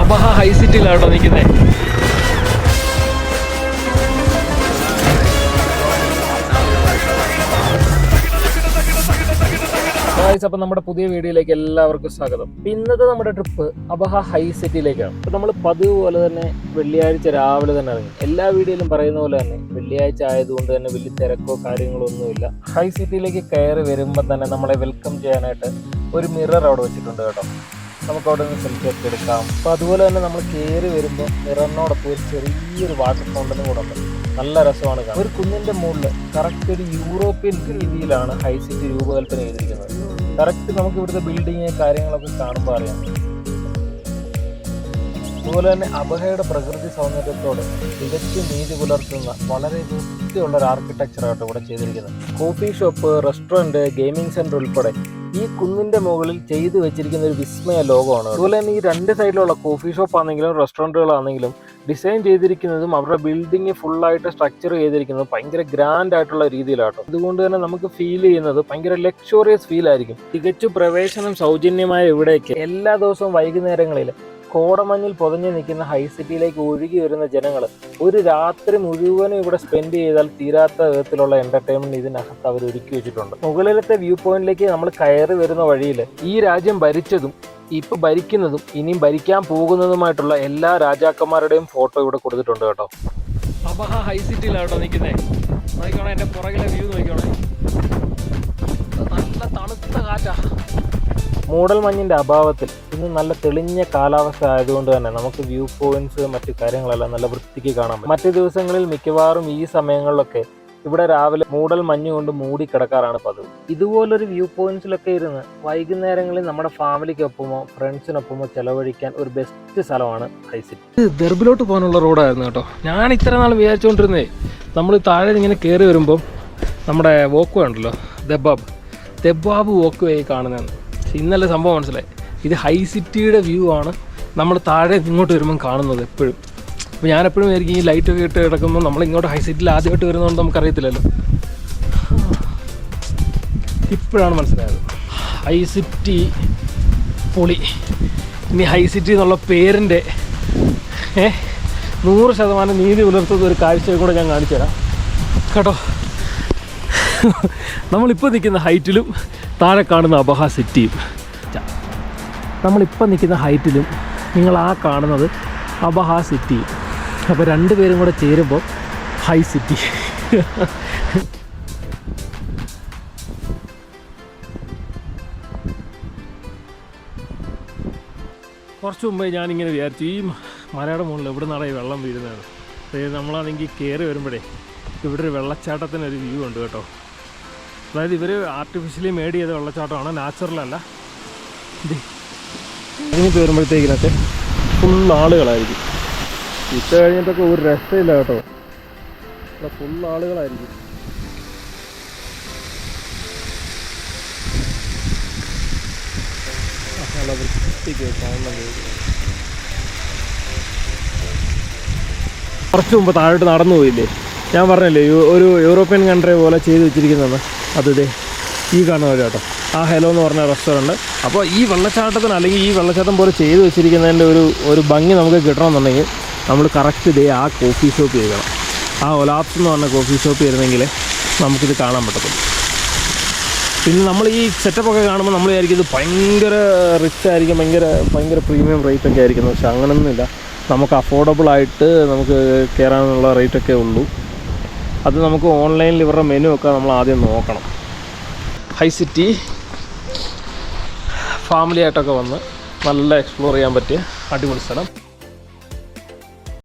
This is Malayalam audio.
അബഹ ഹൈ സിറ്റിയിലാട്ടോ നിൽക്കുന്നത് ഗായ്സ് അപ്പൊ നമ്മുടെ പുതിയ വീഡിയോയിലേക്ക് എല്ലാവർക്കും സ്വാഗതം. ഇന്നത്തെ നമ്മുടെ ട്രിപ്പ് അബഹ ഹൈ സിറ്റിയിലേക്കാണ് അപ്പൊ നമ്മൾ പതിവ് പോലെ തന്നെ വെള്ളിയാഴ്ച രാവിലെ തന്നെ ഇറങ്ങി. എല്ലാ വീഡിയോയിലും പറയുന്ന പോലെ തന്നെ വെള്ളിയാഴ്ച ആയതുകൊണ്ട് തന്നെ വലിയ തിരക്കോ കാര്യങ്ങളോ ഒന്നുമില്ല ഹൈ സിറ്റിയിലേക്ക് കയറി വരുമ്പോൾ തന്നെ നമ്മളെ വെൽക്കം ചെയ്യാനായിട്ട് ഒരു മിറർ അവിടെ വെച്ചിട്ടുണ്ട് കേട്ടോ. നമുക്ക് അവിടെ നിന്ന് സെൽഫി ഒക്കെ എടുക്കാം. അപ്പോൾ അതുപോലെ തന്നെ നമ്മൾ കയറി വരുമ്പോൾ മിററിനോടൊപ്പം ഒരു ചെറിയൊരു വാട്ടർ ഫൗണ്ടനും കൂടെ ഉണ്ട്. നല്ല രസമാണ് കാണാൻ. ഒരു കുന്നിന്റെ മുകളിൽ കറക്റ്റ് ഒരു യൂറോപ്യൻ രീതിയിലാണ് ഹൈ സിറ്റി രൂപകൽപ്പന ചെയ്തിരിക്കുന്നത്. കറക്റ്റ് നമുക്ക് ഇവിടുത്തെ ബിൽഡിങ് കാര്യങ്ങളൊക്കെ കാണുമ്പോൾ അറിയാം. അതുപോലെ തന്നെ അബഹയുടെ പ്രകൃതി സൗന്ദര്യത്തോട് തികച്ചും നീതി പുലർത്തുന്ന വളരെ വൃത്തിയുള്ള ഒരു ആർക്കിടെക്ചറായിട്ട് ഇവിടെ ചെയ്തിരിക്കുന്നത്. Coffee shop restaurant gaming centre ഉൾപ്പെടെ ഈ കുന്നിന്റെ മുകളിൽ ചെയ്തു വെച്ചിരിക്കുന്ന ഒരു വിസ്മയ ലോകമാണ് അതുപോലെ തന്നെ ഈ രണ്ട് സൈഡിലുള്ള കോഫി ഷോപ്പ് ആണെങ്കിലും റെസ്റ്റോറന്റുകളാണെങ്കിലും ഡിസൈൻ ചെയ്തിരിക്കുന്നതും അവരുടെ ബിൽഡിംഗ് ഫുള്ളായിട്ട് സ്ട്രക്ചർ ചെയ്തിരിക്കുന്നതും ഭയങ്കര ഗ്രാൻഡ് ആയിട്ടുള്ള രീതിയിലാട്ടോ. അതുകൊണ്ട് തന്നെ നമുക്ക് ഫീൽ ചെയ്യുന്നത് ഭയങ്കര ലക്ഷറിയസ് ഫീൽ ആയിരിക്കും. തികച്ചു പ്രവേശനം സൗജന്യമായ ഇവിടേക്ക് എല്ലാ ദിവസവും വൈകുന്നേരങ്ങളിൽ കോടമഞ്ഞിൽ പൊതഞ്ഞു നിൽക്കുന്ന ഹൈ സിറ്റിയിലേക്ക് ഒഴുകി വരുന്ന ജനങ്ങൾ ഒരു രാത്രി മുഴുവനും ഇവിടെ സ്പെൻഡ് ചെയ്താൽ തീരാത്ത വിധത്തിലുള്ള എന്റർടൈൻമെന്റ് ഇതിനകത്ത് അവർ ഒരുക്കി വെച്ചിട്ടുണ്ട്. മുകളിലത്തെ വ്യൂ പോയിന്റിലേക്ക് നമ്മൾ കയറി വരുന്ന വഴിയിൽ ഈ രാജ്യം ഭരിച്ചതും ഇപ്പൊ ഭരിക്കുന്നതും ഇനിയും ഭരിക്കാൻ പോകുന്നതുമായിട്ടുള്ള എല്ലാ രാജാക്കന്മാരുടെയും ഫോട്ടോ ഇവിടെ കൊടുത്തിട്ടുണ്ട് കേട്ടോ. അബഹ ഹൈ സിറ്റിയിലാട്ടോ നിൽക്കുന്നത് നോക്കിക്കോണേ എന്റെ പുറകിലെ വ്യൂ നോക്കിക്കോണേ. നല്ല തണുത്ത കാറ്റാ. മൂടൽ മഞ്ഞിന്റെ അഭാവത്തിൽ ഇന്ന് നല്ല തെളിഞ്ഞ കാലാവസ്ഥ ആയതുകൊണ്ട് തന്നെ നമുക്ക് വ്യൂ പോയിന്റ്സ് മറ്റു കാര്യങ്ങളെല്ലാം നല്ല വൃത്തിക്ക് കാണാൻ പറ്റും. മറ്റു ദിവസങ്ങളിൽ മിക്കവാറും ഈ സമയങ്ങളിലൊക്കെ ഇവിടെ രാവിലെ മൂടൽ മഞ്ഞ് കൊണ്ട് മൂടി കിടക്കാറാണ് പതിവ്. ഇതുപോലൊരു വ്യൂ പോയിന്റ്സിലൊക്കെ ഇരുന്ന് വൈകുന്നേരങ്ങളിൽ നമ്മുടെ ഫാമിലിക്കൊപ്പമോ ഫ്രണ്ട്സിനൊപ്പമോ ചെലവഴിക്കാൻ ഒരു ബെസ്റ്റ് സ്ഥലമാണ് ഹൈസിറ്റ് ദർബിലോട്ട് പോകാനുള്ള റോഡായിരുന്നു കേട്ടോ. ഞാൻ ഇത്ര നാൾ വിചാരിച്ചുകൊണ്ടിരുന്നേ നമ്മൾ താഴെ ഇങ്ങനെ കയറി വരുമ്പം നമ്മുടെ വോക്ക് ഉണ്ടല്ലോ ദബാബ് ദബാബ് വോക്ക് വേ കാണുന്നതാണ്. ഇന്നലെ സംഭവം മനസ്സിലായി. ഇത് ഹൈസിറ്റിയുടെ വ്യൂ ആണ് നമ്മൾ താഴെ ഇങ്ങോട്ട് വരുമ്പം കാണുന്നത് എപ്പോഴും. അപ്പോൾ ഞാനെപ്പോഴും ആയിരിക്കും ഈ ലൈറ്റൊക്കെ ഇട്ട് കിടക്കുമ്പോൾ നമ്മൾ ഇങ്ങോട്ട് ഹൈ സീറ്റിൽ ആദ്യമായിട്ട് വരുന്നതുകൊണ്ട് നമുക്കറിയത്തില്ലല്ലോ. ഇപ്പോഴാണ് മനസ്സിലായത്. ഹൈ സിറ്റി പൊളി. ഇനി ഹൈ സിറ്റി എന്നുള്ള പേരിന്റെ നൂറ് ശതമാനം നീതി പുലർത്തുന്ന ഒരു കാഴ്ചയെ കൂടെ ഞാൻ കാണിച്ചു തരാം. കേട്ടോ? നമ്മളിപ്പോൾ നിൽക്കുന്ന ഹൈറ്റിലും താഴെ കാണുന്ന അബഹ സിറ്റിയും. നമ്മളിപ്പോൾ നിൽക്കുന്ന ഹൈറ്റിലും നിങ്ങൾ ആ കാണുന്നത് അബഹ സിറ്റിയും അപ്പോൾ രണ്ടുപേരും കൂടെ ചേരുമ്പോൾ ഹൈ സിറ്റി കുറച്ച് മുമ്പേ ഞാനിങ്ങനെ വിചാരിച്ചു ഈ മലയുടെ മുകളിൽ എവിടെ നിന്നാണ് ഈ വെള്ളം വീഴുന്നത്? അതായത് നമ്മളാണെങ്കിൽ കയറി വരുമ്പോഴേ ഇവിടെ ഒരു വെള്ളച്ചാട്ടത്തിനൊരു വ്യൂ ഉണ്ട് കേട്ടോ. അതായത് ഇവർ ആർട്ടിഫിഷ്യലി മേഡ് ചെയ്ത വെള്ളച്ചാട്ടമാണ് നാച്ചുറൽ അല്ല. കഴിഞ്ഞിട്ട് വരുമ്പോഴത്തേക്കിനൊക്കെ ഫുൾ ആളുകളായിരിക്കും. ഉച്ച കഴിഞ്ഞിട്ടൊക്കെ ഒരു രസമില്ല കേട്ടോ. ഇവിടെ ഫുൾ ആളുകളായിരിക്കും. കുറച്ച് മുമ്പ് താഴോട്ട് നടന്നു പോയില്ലേ? ഞാൻ പറഞ്ഞില്ലേ ഒരു യൂറോപ്യൻ കൺട്രി പോലെ ചെയ്ത് വെച്ചിരിക്കുന്നത് അത് ഈ കാണുന്ന ഒരു കേട്ടോ. ആ ഹെലോ എന്ന് പറഞ്ഞ റെസ്റ്റോറന്റ് അപ്പോൾ ഈ വെള്ളച്ചാട്ടത്തിന് അല്ലെങ്കിൽ ഈ വെള്ളച്ചാട്ടം പോലെ ചെയ്ത് വെച്ചിരിക്കുന്നതിന്റെ ഒരു ഒരു ഭംഗി നമുക്ക് കിട്ടണമെന്നുണ്ടെങ്കിൽ നമ്മൾ കറക്റ്റ് ഇതേ ആ കോഫി ഷോപ്പ് ചെയ്യണം. ആ ഒലാപ്സ് എന്ന് പറഞ്ഞ കോഫി ഷോപ്പ് ചെയ്യുന്നെങ്കിൽ നമുക്കിത് കാണാൻ പറ്റത്തുള്ളൂ. പിന്നെ നമ്മൾ ഈ സെറ്റപ്പ് ഒക്കെ കാണുമ്പോൾ നമ്മൾ വിചാരിക്കും ഇത് ഭയങ്കര റിച്ച് ആയിരിക്കും ഭയങ്കര ഭയങ്കര പ്രീമിയം റേറ്റ് ഒക്കെ ആയിരിക്കും. പക്ഷെ അങ്ങനെയൊന്നുമില്ല നമുക്ക് അഫോർഡബിൾ ആയിട്ട് നമുക്ക് കയറാനുള്ള റേറ്റ് ഒക്കെ ഉള്ളൂ. അത് നമുക്ക് ഓൺലൈനിൽ ഇവരുടെ മെനു ഒക്കെ നമ്മൾ ആദ്യം നോക്കണം. ഹൈ സിറ്റി ഫാമിലി ആയിട്ടൊക്കെ വന്ന് നല്ല എക്സ്പ്ലോർ ചെയ്യാൻ പറ്റിയ അടിപൊളി സ്ഥലം.